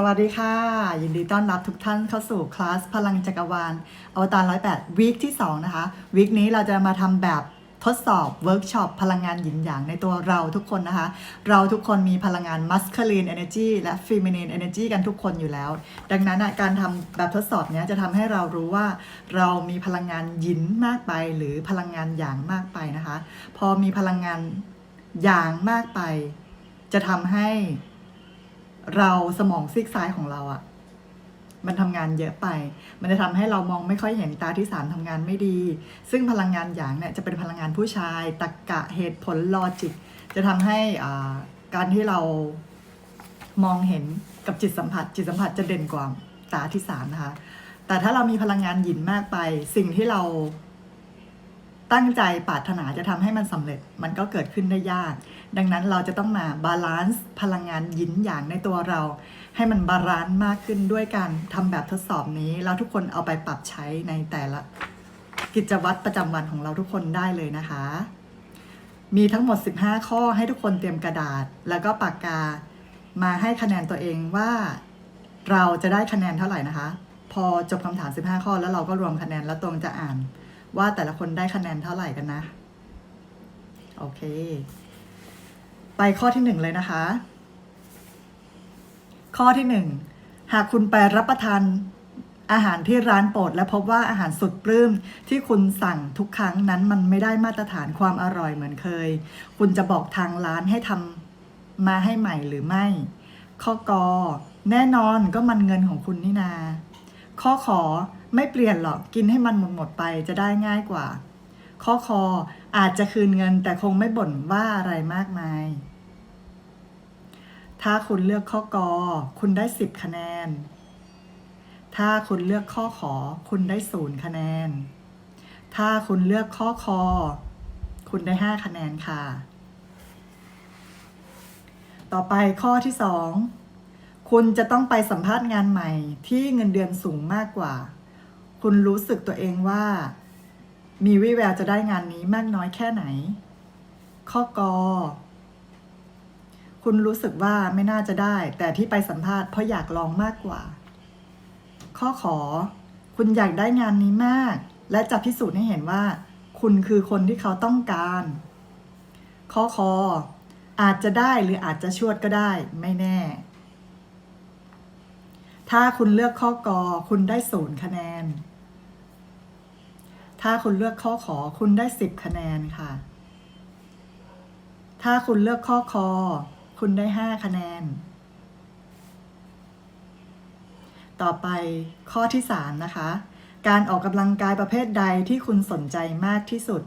สวัสดีค่ะ ยินดีต้อนรับทุกท่านเข้าสู่คลาสพลังจักรวาลอวตาร108วีคที่ 2 นะคะวีคนี้เราจะมาทำแบบทดสอบเวิร์กช็อปพลังงานหยินหยางในตัวเราทุกคนนะคะ เราทุกคนมีพลังงาน masculine energy และ feminine energy กันทุกคนอยู่แล้ว ดังนั้นการทำแบบทดสอบเนี้ยจะทำให้เรารู้ว่า เรามีพลังงานหยินมากไป หรือพลังงานหยางมากไปนะคะ พอมีพลังงานหยางมากไป จะทำให้ เราสมองซีกซ้ายของเราอะมันทำงานเยอะไป มันจะทำให้เรามองไม่ค่อยเห็นตาที่สามทำงานไม่ดี ซึ่งพลังงานหยางเนี่ยจะเป็นพลังงานผู้ชาย ตรกกะเหตุผลลอจิก จะทำให้อ่าการที่เรามองเห็นกับจิตสัมผัส จิตสัมผัสจะเด่นกว่าตาที่สามนะคะ แต่ถ้าเรามีพลังงานหยินมากไป สิ่งที่เราตั้งใจปรารถนาจะทำให้มันสำเร็จ มันก็เกิดขึ้นได้ยาก ดังนั้นเราจะต้องมาบาลานซ์พลังงานยินหยางในตัวเรา ให้มันบาลานซ์มากขึ้นด้วยการทำแบบทดสอบนี้ แล้วทุกคนเอาไปปรับใช้ในแต่ละกิจวัตรประจำวันของเราทุกคนได้เลยนะคะ มีทั้งหมด 15 ข้อให้ทุกคนเตรียมกระดาษ แล้วก็ปากกามาให้คะแนนตัวเองว่าเราจะได้คะแนนเท่าไหร่นะคะ พอจบคำถาม 15 ข้อแล้วเราก็รวมคะแนนแล้วตรงจะอ่าน ว่าแต่ละคนได้คะแนนเท่าไหร่กันนะ โอเค ไปข้อที่หนึ่งเลยนะคะ ข้อที่หนึ่งหากคุณไปรับประทานอาหารที่ร้านโปรดและพบว่าอาหารสุดปลื้มที่คุณสั่งทุกครั้งนั้นมันไม่ได้มาตรฐานความอร่อยเหมือนเคย คุณจะบอกทางร้านให้ทำมาให้ใหม่หรือไม่ ข้อกอแน่นอนก็มันเงินของคุณนี่นา ข้อขอไม่เปลี่ยนหรอกกินให้มันหมดหมดไปจะได้ง่ายกว่า ข้อคออาจจะคืนเงินแต่คงไม่บ่นว่าอะไรมากมาย ถ้าคุณเลือกข้อกอคุณได้ 10 คะแนน ถ้าคุณเลือกข้อขอ คุณได้ศูนย์คะแนน ถ้าคุณเลือกข้อคอ คุณได้ 5 คะแนนค่ะ ต่อไปข้อที่ 2 คุณจะต้องไปสัมภาษณ์งานใหม่ที่เงินเดือนสูงมากกว่า คุณรู้สึกตัวเองว่า มีวิแววจะได้งานนี้มากน้อยแค่ไหน ข้อกอ คุณรู้สึกว่าไม่น่าจะได้ แต่ที่ไปสัมภาษณ์เพราะอยากลองมากกว่า ข้อขอ คุณอยากได้งานนี้มาก และจะพิสูจน์ให้เห็นว่า คุณคือคนที่เขาต้องการ ข้อคออาจจะได้หรืออาจจะชวดก็ได้ไม่แน่ ถ้าคุณเลือกข้อกอคุณได้ศูนย์คะแนน ถ้าคุณเลือกข้อขอคุณได้สิบคะแนนค่ะ ถ้าคุณเลือกข้อคอ คุณได้ห้าคะแนน ต่อไปข้อที่สามนะคะ การออกกำลังกายประเภทใดที่คุณสนใจมากที่สุด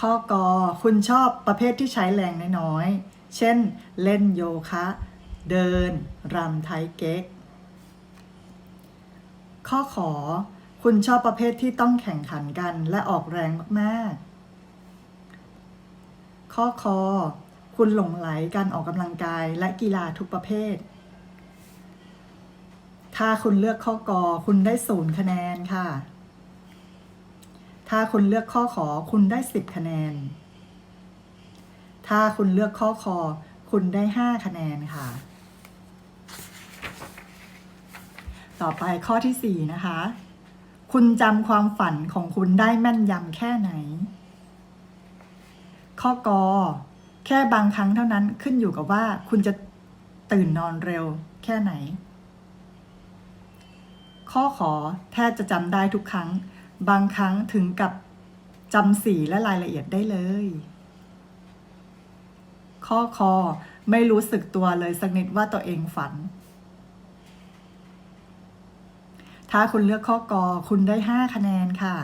ข้อกอคุณชอบประเภทที่ใช้แรงน้อยๆ เช่น เล่นโยคะ เดิน รำไทเก๊ก ข้อขอ คุณชอบประเภทที่ต้องแข่งขันกันและออกแรงมากๆ ข้อคอ คุณหลงไหลการออกกำลังกายและกีฬาทุกประเภท ถ้าคุณเลือกข้อกอคุณได้ศูนย์คะแนนค่ะ ถ้าคุณเลือกข้อขอคุณได้สิบคะแนน ถ้าคุณเลือกข้อคอ คุณได้ห้าคะแนนค่ะ ต่อไปข้อที่สี่นะคะ คุณจำความฝันของคุณได้แม่นยำแค่ไหน ข้อกอแค่บางครั้งเท่านั้นขึ้นอยู่กับว่าคุณจะตื่นนอนเร็วแค่ไหน ข้อขอแทบจะจำได้ทุกครั้ง บางครั้งถึงกับจำสีและรายละเอียดได้เลย ข้อคอไม่รู้สึกตัวเลยสักนิดว่าตัวเองฝัน ถ้าคุณเลือกข้อกอคุณได้ห้าคะแนนค่ะ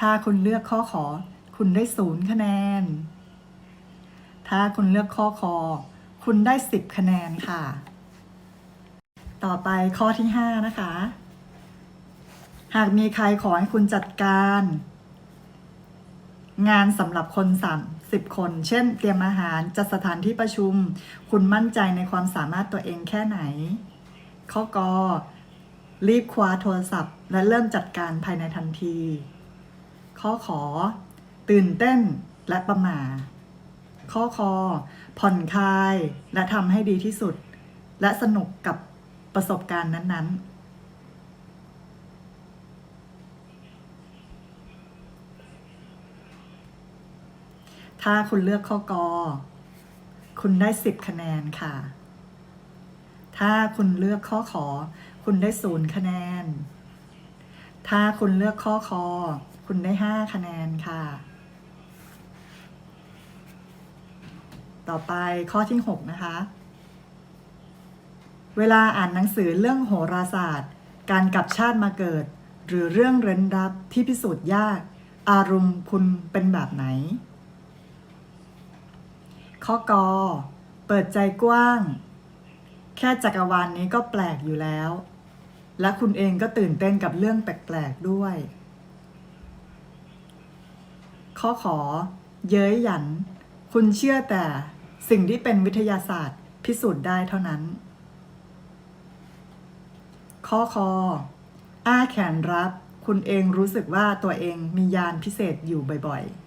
ถ้าคุณเลือกข้อขอ คุณได้ศูนย์คะแนน ถ้าคุณเลือกข้อคอ คุณได้สิบคะแนนค่ะ ต่อไปข้อที่ห้านะคะ หากมีใครขอให้คุณจัดการ งานสำหรับคนสามสิบคน เช่น เตรียมอาหารจัดสถานที่ประชุม คุณมั่นใจในความสามารถตัวเองแค่ไหน ข้อกอรีบคว้าโทรศัพท์ และเริ่มจัดการภายในทันที ข้อขอ ตื่นเต้นและประหมาข้อคอ ผ่อนคลาย และทำให้ดีที่สุด และสนุกกับประสบการณ์นั้นๆถ้าคุณเลือกข้อกอ คุณได้สิบคะแนนค่ะ ถ้าคุณเลือกข้อขอ คุณได้ศูนย์คะแนน ถ้าคุณเลือกข้อคอ คุณได้ห้าคะแนนค่ะ ต่อไปข้อที่หกนะคะ เวลาอ่านหนังสือเรื่องโหราศาสตร์ การกลับชาติมาเกิด หรือเรื่องเร้นลับที่พิสูจน์ยาก อารมณ์คุณเป็นแบบไหน ข้อกอเปิดใจกว้าง แค่จักรวาลนนี้ก็แปลกอยู่แล้ว และคุณเองก็ตื่นเต้นกับเรื่องแปลกๆด้วย ข้อขอ เย้ยหยัน คุณเชื่อแต่ สิ่งที่เป็นวิทยาศาสตร์พิสูจน์ได้เท่านั้น ข้อคอ อ้าแขนรับ คุณเองรู้สึกว่าตัวเองมียานพิเศษอยู่บ่อยๆ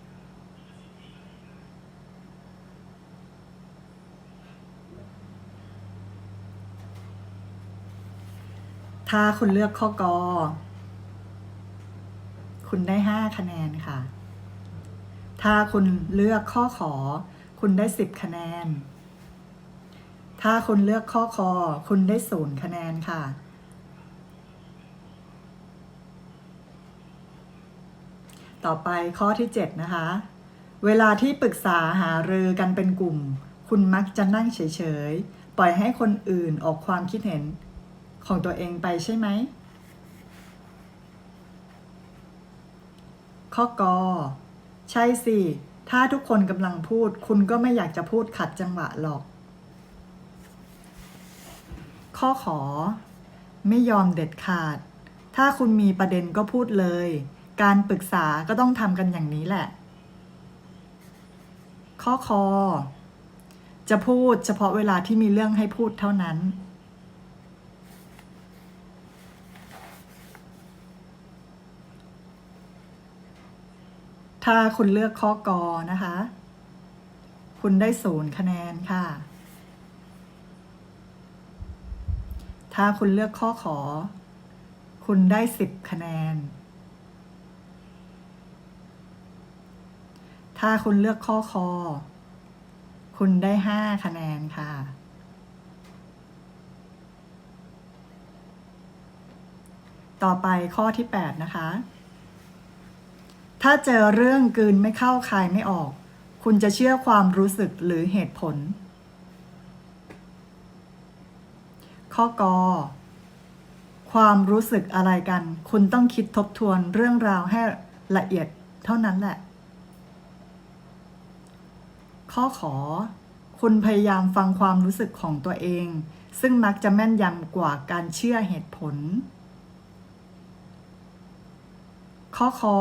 ถ้าคุณเลือกข้อกอ คุณได้ห้าคะแนนค่ะ ถ้าคุณเลือกข้อขอ คุณได้สิบคะแนน ถ้าคุณเลือกข้อคอ คุณได้ศูนย์คะแนนค่ะ ต่อไปข้อที่ 7 นะคะ เวลาที่ปรึกษาหารือกันเป็นกลุ่ม คุณมักจะนั่งเฉยๆ ปล่อยให้คนอื่นออกความคิดเห็นของตัวเองไปใช่ไหม ข้อกอใช่สิ ถ้าทุกคนกำลังพูด คุณก็ไม่อยากจะพูดขัดจังหวะหรอก ข้อขอ ไม่ยอมเด็ดขาด ถ้าคุณมีประเด็นก็พูดเลย การปรึกษาก็ต้องทำกันอย่างนี้แหละ ข้อคอ จะพูดเฉพาะเวลาที่มีเรื่องให้พูดเท่านั้น ถ้าคุณเลือกข้อกอนะคะ คุณได้ศูนย์คะแนนค่ะ ถ้าคุณเลือกข้อขอ คุณได้สิบคะแนน ถ้าคุณเลือกข้อคอ คุณได้ห้าคะแนนค่ะ ต่อไปข้อที่8นะคะ ถ้าเจอเรื่องกืนไม่เข้าคายไม่ออก คุณจะเชื่อความรู้สึกหรือเหตุผล ข้อกอความรู้สึกอะไรกัน คุณต้องคิดทบทวนเรื่องราวให้ละเอียดเท่านั้นแหละ ข้อขอ คุณพยายามฟังความรู้สึกของตัวเอง ซึ่งมักจะแม่นยำกว่าการเชื่อเหตุผล ข้อคอ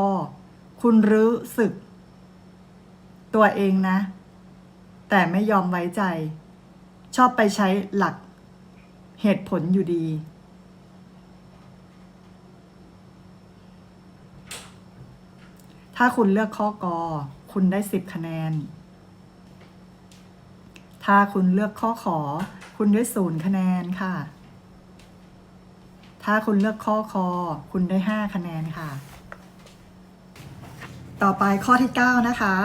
คุณรู้สึก ตัวเองนะ แต่ไม่ยอมไว้ใจ ชอบไปใช้หลักเหตุผลอยู่ดี ถ้าคุณเลือกข้อกอ คุณได้สิบคะแนน ถ้าคุณเลือกข้อขอ คุณได้ศูนย์คะแนนค่ะ ถ้าคุณเลือกข้อคอ คุณได้ห้าคะแนนค่ะ ต่อไปข้อที่ 9 นะคะ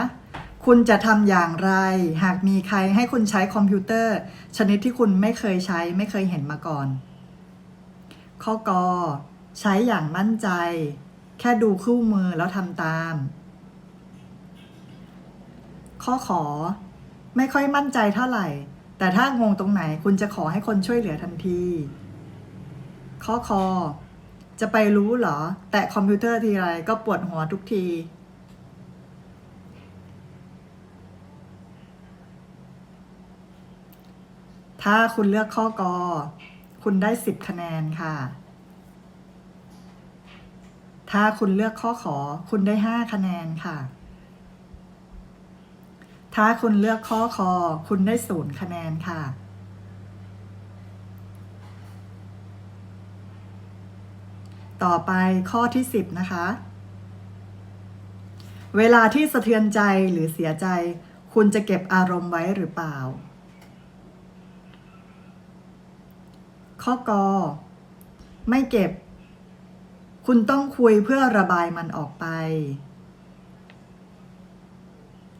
คุณจะทำอย่างไร หากมีใครให้คุณใช้คอมพิวเตอร์ ชนิดที่คุณไม่เคยใช้ไม่เคยเห็นมาก่อน ข้อกอใช้อย่างมั่นใจ แค่ดูคู่มือแล้วทำตาม ข้อขอ ไม่ค่อยมั่นใจเท่าไหร่ แต่ถ้างงตรงไหนคุณจะขอให้คนช่วยเหลือทันที ข้อคอจะไปรู้เหรอ แตะคอมพิวเตอร์ทีไรก็ปวดหัวทุกที ถ้าคุณเลือกข้อกอ คุณได้สิบคะแนนค่ะ ถ้าคุณเลือกข้อขอ คุณได้ห้าคะแนนค่ะ ถ้าคุณเลือกข้อคอ คุณได้ศูนย์คะแนนค่ะ ต่อไปข้อที่ 10 นะคะ เวลาที่สะเทือนใจหรือเสียใจ คุณจะเก็บอารมณ์ไว้หรือเปล่า ข้อกอ ไม่เก็บ คุณต้องคุยเพื่อระบายมันออกไป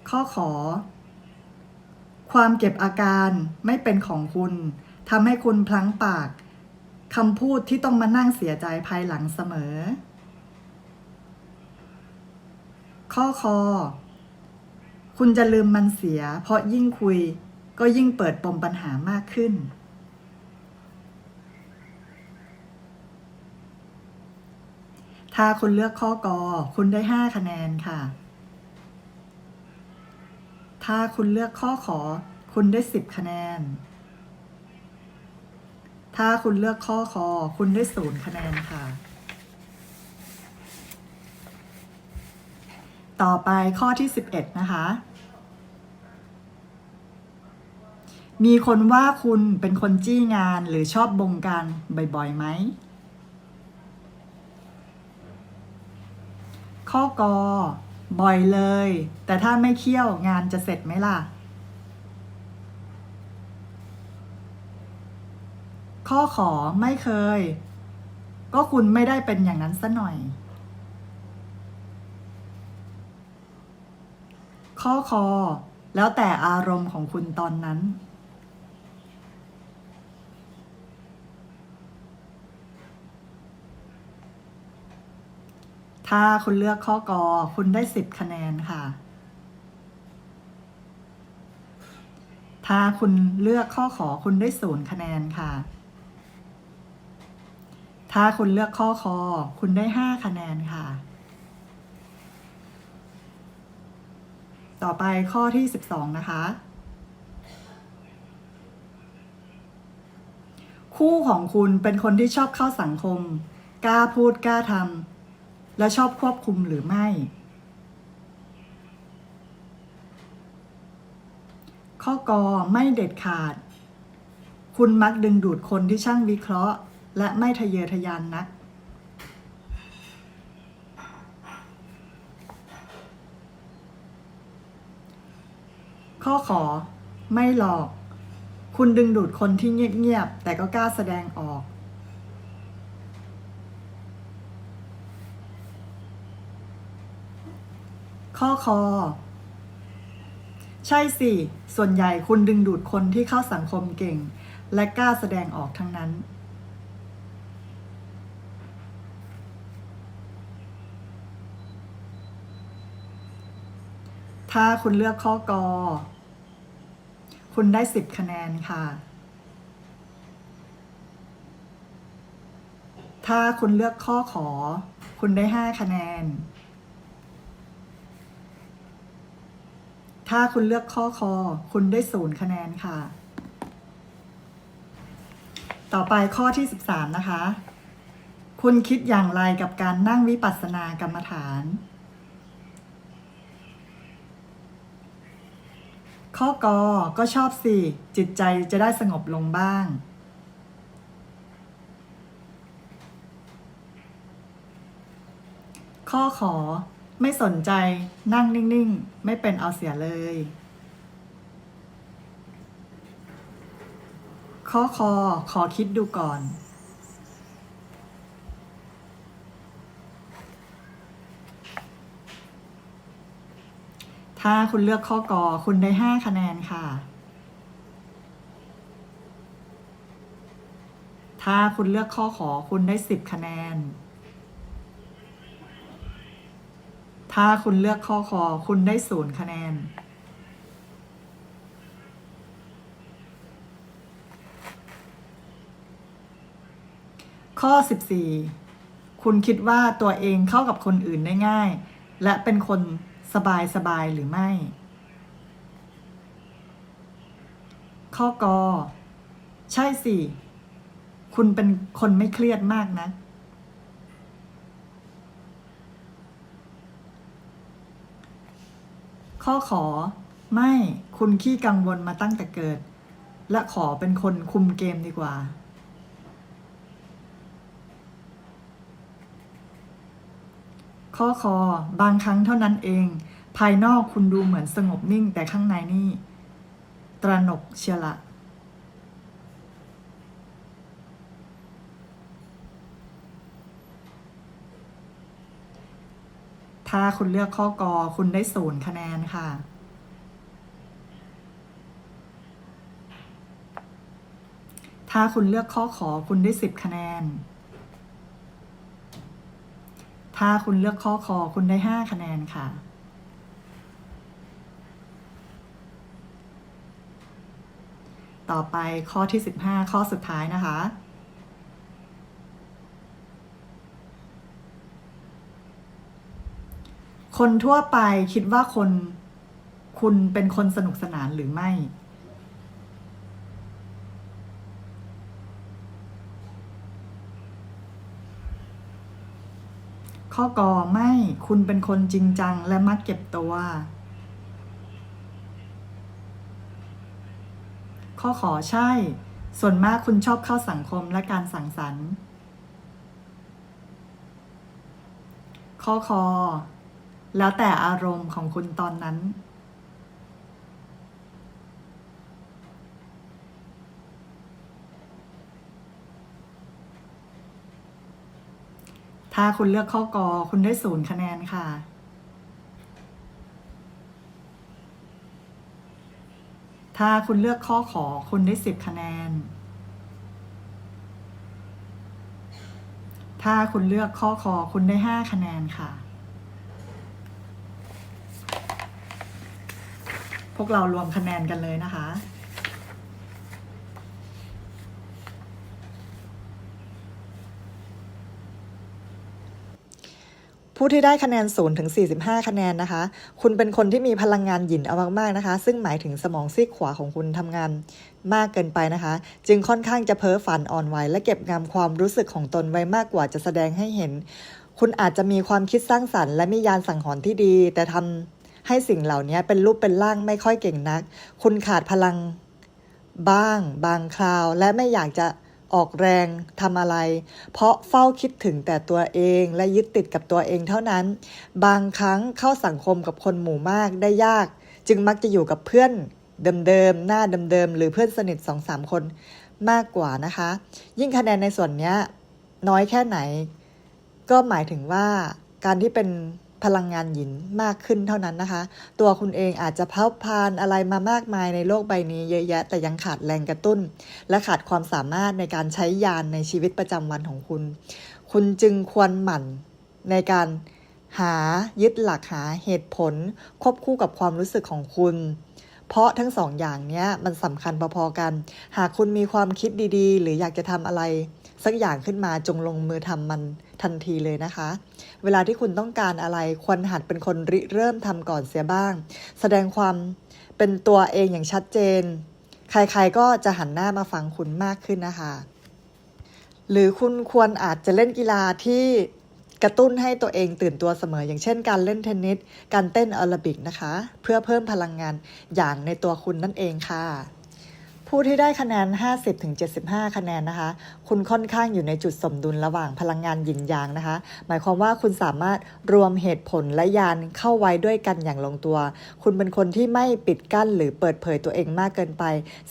ข้อขอ ความเก็บอาการไม่เป็นของคุณทำให้คุณพลั้งปากคำพูดที่ต้องมานั่งเสียใจภายหลังเสมอ ข้อคอ คุณจะลืมมันเสีย เพราะยิ่งคุยก็ยิ่งเปิดปมปัญหามากขึ้น ถ้าคุณเลือกข้อกอคุณได้ 5 คะแนนค่ะ ถ้าคุณเลือกข้อขอ คุณได้ 10 คะแนน ถ้าคุณเลือกข้อคอ คุณได้ศูนย์คะแนนค่ะ ต่อไปข้อที่ 11 นะคะ มีคนว่าคุณเป็นคนจี้งานหรือชอบบงการบ่อยๆไหม ข้อกอ บ่อยเลย แต่ถ้าไม่เคี่ยวงานจะเสร็จไหมล่ะ ข้อขอไม่เคย ก็คุณไม่ได้เป็นอย่างนั้นซะหน่อย ข้อคอ แล้วแต่อารมณ์ของคุณตอนนั้น ถ้าคุณเลือกข้อกอคุณได้ 10 คะแนนค่ะ ถ้าคุณเลือกข้อขอคุณได้ศูนย์คะแนนค่ะ ถ้าคุณเลือกข้อคอคุณได้ 5 คะแนนค่ะ ต่อไปข้อที่ 12 นะคะ คู่ของคุณเป็นคนที่ชอบเข้าสังคม กล้าพูดกล้าทำ และชอบควบคุมหรือไม่ ข้อกอไม่เด็ดขาด คุณมักดึงดูดคนที่ช่างวิเคราะห์ และไม่ทะเยอทะยานนัก ข้อขอ ไม่หลอก คุณดึงดูดคนที่เงียบๆแต่ก็กล้าแสดงออก ข้อคอ ใช่สิ ส่วนใหญ่คุณดึงดูดคนที่เข้าสังคมเก่ง และกล้าแสดงออกทั้งนั้น ถ้าคุณเลือกข้อกอ คุณได้10คะแนนค่ะ ถ้าคุณเลือกข้อขอ คุณได้5คะแนน ถ้าคุณเลือกข้อคอ คุณได้ศูนย์คะแนนค่ะ ต่อไปข้อที่ 13 นะคะ คุณคิดอย่างไรกับการนั่งวิปัสสนากรรมฐาน ข้อกอก็ชอบสิจิตใจจะได้สงบลงบ้าง ข้อขอ ไม่สนใจนั่งนิ่งๆ ไม่เป็นเอาเสียเลย ข้อคอขอคิดดูก่อน ถ้าคุณเลือกข้อกอคุณได้ 5 คะแนนค่ะ ถ้าคุณเลือกข้อขอคุณได้ 10 คะแนน ถ้าคุณเลือกข้อคอคุณได้ศูนย์คะแนน ข้อ 14 คุณคิดว่าตัวเองเข้ากับคนอื่นได้ง่าย และเป็นคนสบายสบายหรือไม่ ข้อกอ ใช่สิ คุณเป็นคนไม่เครียดมากนะ ข้อขอ ไม่คุณขี้กังวลมาตั้งแต่เกิด และขอเป็นคนคุมเกมดีกว่า ข้อคอบางครั้งเท่านั้นเอง ภายนอกคุณดูเหมือนสงบนิ่งแต่ข้างในนี่ ตระหนกเชียละ ถ้าคุณเลือกข้อกอคุณได้ศูนย์คะแนนค่ะ ถ้าคุณเลือกข้อขอคุณได้สิบคะแนน ถ้าคุณเลือกข้อคอคุณได้ห้าคะแนนค่ะต่อไปข้อที่สิบห้าข้อสุดท้ายนะคะ คนทั่วไปคิดว่าคนคุณเป็นคนสนุกสนานหรือไม่ ข้อกอไม่คุณเป็นคนจริงจังและมักเก็บตัว ข้อขอใช่ ส่วนมากคุณชอบเข้าสังคมและการสังสรรค์ ข้อคอ แล้วแต่อารมณ์ของคุณตอนนั้น ถ้าคุณเลือกข้อกอคุณได้ศูนย์คะแนนค่ะถ้าคุณเลือกข้อขอคุณได้สิบคะแนน ถ้าคุณเลือกข้อคอคุณได้ห้าคะแนนค่ะ พวกเรารวมคะแนนกันเลยนะคะ ผู้ที่ได้คะแนน0ถึง 45 คะแนนนะคะ คุณเป็นคนที่มีพลังงานหยินเอามากๆนะคะ ซึ่งหมายถึงสมองซีกขวาของคุณทำงานมากเกินไปนะคะ จึงค่อนข้างจะเพ้อฝันอ่อนไหวและเก็บงำความรู้สึกของตนไว้มากกว่าจะแสดงให้เห็น คุณอาจจะมีความคิดสร้างสรรค์และมียานสังหรณ์ที่ดี แต่ทำ ให้สิ่งเหล่านี้เป็นรูปเป็นร่างไม่ค่อยเก่งนัก คุณขาดพลังบ้าง บางคราว และไม่อยากจะออกแรงทำอะไร เพราะเฝ้าคิดถึงแต่ตัวเองและยึดติดกับตัวเองเท่านั้น บางครั้งเข้าสังคมกับคนหมู่มากได้ยาก จึงมักจะอยู่กับเพื่อนเดิมๆ หน้าเดิมๆ หรือเพื่อนสนิทสองสามคนมากกว่านะคะ ยิ่งคะแนนในส่วนนี้น้อยแค่ไหน ก็หมายถึงว่าการที่เป็น พลังงานหยินมากขึ้นเท่านั้นนะคะ ตัวคุณเองอาจจะเพ้าพานอะไรมามากมายในโลกใบนี้เยอะแยะ แต่ยังขาดแรงกระตุ้น และขาดความสามารถในการใช้ยานในชีวิตประจำวันของคุณ คุณจึงควรหมั่นในการหายึดหลักหาเหตุผล ควบคู่กับความรู้สึกของคุณ เพราะทั้งสองอย่างนี้มันสำคัญพอๆกัน หากคุณมีความคิดดีๆ หรืออยากจะทำอะไร สักอย่างขึ้นมาจงลงมือทำมันทันทีเลยนะคะ เวลาที่คุณต้องการอะไร ควรหัดเป็นคนริเริ่มทำก่อนเสียบ้าง แสดงความเป็นตัวเองอย่างชัดเจน ใครๆก็จะหันหน้ามาฟังคุณมากขึ้นนะคะ หรือคุณควรอาจจะเล่นกีฬาที่กระตุ้นให้ตัวเองตื่นตัวเสมอ อย่างเช่น การเล่นเทนนิส การเต้นแอโรบิกนะคะ เพื่อเพิ่มพลังงานอย่างในตัวคุณนั่นเองค่ะ ผู้ที่ได้คะแนน 50-75 คะแนนนะคะ คุณค่อนข้างอยู่ในจุดสมดุลระหว่างพลังงานหยินยางนะคะ หมายความว่าคุณสามารถรวมเหตุผลและยานเข้าไว้ด้วยกันอย่างลงตัว คุณเป็นคนที่ไม่ปิดกั้นหรือเปิดเผยตัวเองมากเกินไป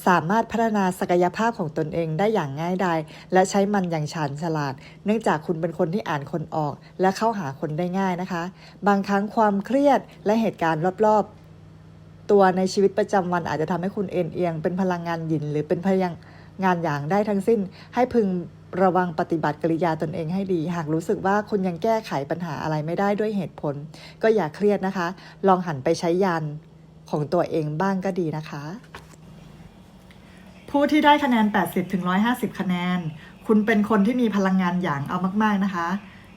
สามารถพัฒนาศักยภาพของตนเองได้อย่างง่ายดายและใช้มันอย่างฉานฉลาด เนื่องจากคุณเป็นคนที่อ่านคนออก และเข้าหาคนได้ง่ายนะคะ บางครั้งความเครียดและเหตุการณ์รอบๆ ตัวในชีวิตประจำวันอาจจะทำให้คุณเอ็นเอียง เป็นพลังงานหยินหรือเป็นพลังงานอย่างได้ทั้งสิ้น ให้พึงระวังปฏิบัติกริยาตนเองให้ดี หากรู้สึกว่าคุณยังแก้ไขปัญหาอะไรไม่ได้ด้วยเหตุผล ก็อย่าเครียดนะคะ ลองหันไปใช้ยานของตัวเองบ้างก็ดีนะคะ ผู้ที่ได้คะแนน 80ถึง150 คะแนน คุณเป็นคนที่มีพลังงานอย่างเอามาก ๆนะคะ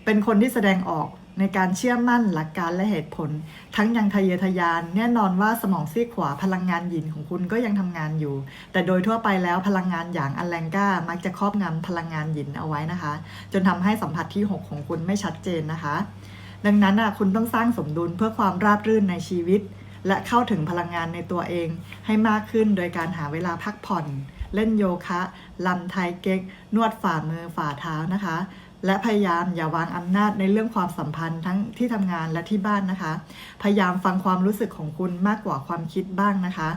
เป็นคนที่แสดงออก ในการเชื่อมั่นหลักการและเหตุผล ทั้งยังทะเยอทะยาน แน่นอนว่าสมองซีกขวาพลังงานหยินของคุณก็ยังทำงานอยู่ แต่โดยทั่วไปแล้วพลังงานอย่างอัลแลงกามักจะครอบงำพลังงานหยินเอาไว้นะคะ จนทำให้สัมผัสที่ 6 ของคุณไม่ชัดเจนนะคะ ดังนั้นคุณต้องสร้างสมดุลเพื่อความราบรื่นในชีวิต และเข้าถึงพลังงานในตัวเองให้มากขึ้นโดยการหาเวลาพักผ่อน เล่นโยคะลำไทยเก๊กนวดฝ่ามือฝ่าเท้านะคะ และพยายามอย่าวางอำนาจในเรื่องความสัมพันธ์ทั้งที่ทำงานและที่บ้านนะคะ พยายามฟังความรู้สึกของคุณมากกว่าความคิดบ้างนะคะ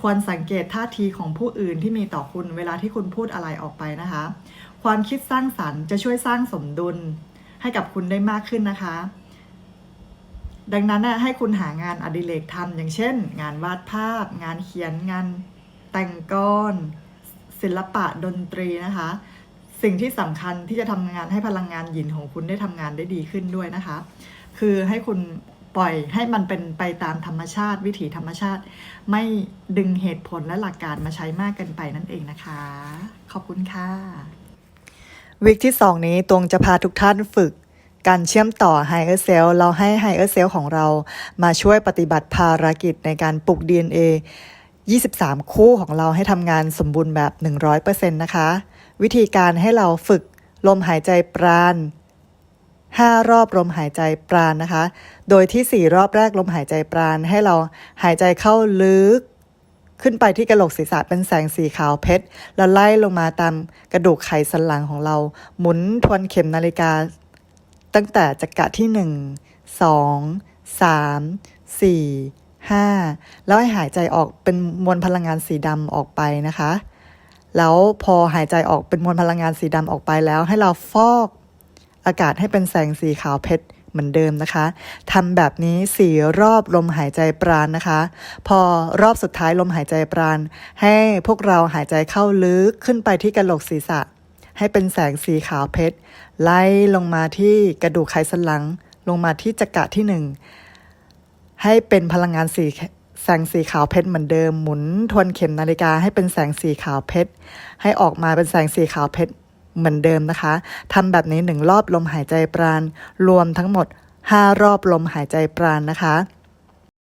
ควรสังเกตท่าทีของผู้อื่นที่มีต่อคุณเวลาที่คุณพูดอะไรออกไปนะคะ ความคิดสร้างสรรค์จะช่วยสร้างสมดุลให้กับคุณได้มากขึ้นนะคะ ดังนั้นให้คุณหางานอดิเรกทำอย่างเช่น งานวาดภาพ งานเขียนงานแต่งกรศิลปะดนตรีนะคะ สิ่งที่สำคัญที่จะทำงานให้พลังงานหยินของคุณได้ทำงานได้ดีขึ้นด้วยนะคะ คือให้คุณปล่อยให้มันเป็นไปตามธรรมชาติ วิถีธรรมชาติ ไม่ดึงเหตุผลและหลักการมาใช้มากเกินไปนั่นเองนะคะ ขอบคุณค่ะ วิกที่ 2 นี้ตวงจะพาทุกท่านฝึกการเชื่อมต่อ Higher Self เราให้ Higher Self ของเรามาช่วยปฏิบัติภารกิจในการปลุก DNA 23 คู่ของเราให้ทำงานสมบูรณ์แบบ 100%นะคะ วิธีการให้เราฝึกลมหายใจปราณ5 รอบลมหายใจปราณนะคะ โดยที่ 4 รอบแรกลมหายใจปราณให้เราหายใจเข้าลึก ขึ้นไปที่กระโหลกศีรษะเป็นแสงสีขาวเพชร แล้วไล่ลงมาตามกระดูกไขสันหลังของเรา หมุนทวนเข็มนาฬิกา ตั้งแต่จักระที่ 1 2 3 4 5 แล้วให้หายใจออกเป็นมวลพลังงานสีดำออกไปนะคะ แล้วพอหายใจออกเป็นมวลพลังงานสีดำออกไปแล้ว ให้เราฟอกอากาศให้เป็นแสงสีขาวเพชรเหมือนเดิมนะคะทำแบบนี้สี่รอบลมหายใจปราณนะคะ พอรอบสุดท้ายลมหายใจปราณ ให้พวกเราหายใจเข้าลึกขึ้นไปที่กระโหลกศีรษะ ให้เป็นแสงสีขาวเพชรไล่ลงมาที่กระดูกไขสันหลัง ลงมาที่จักระที่หนึ่งให้เป็นพลังงานสี แสงสีขาวเพชรเหมือนเดิมหมุนทวนเข็มนาฬิกาให้เป็นแสงสีขาวเพชรให้ออกมาเป็นแสงสีขาวเพชรเหมือนเดิมนะคะทำแบบนี้หนึ่งรอบลมหายใจปราณรวมทั้งหมด 5 รอบลมหายใจปราณนะคะ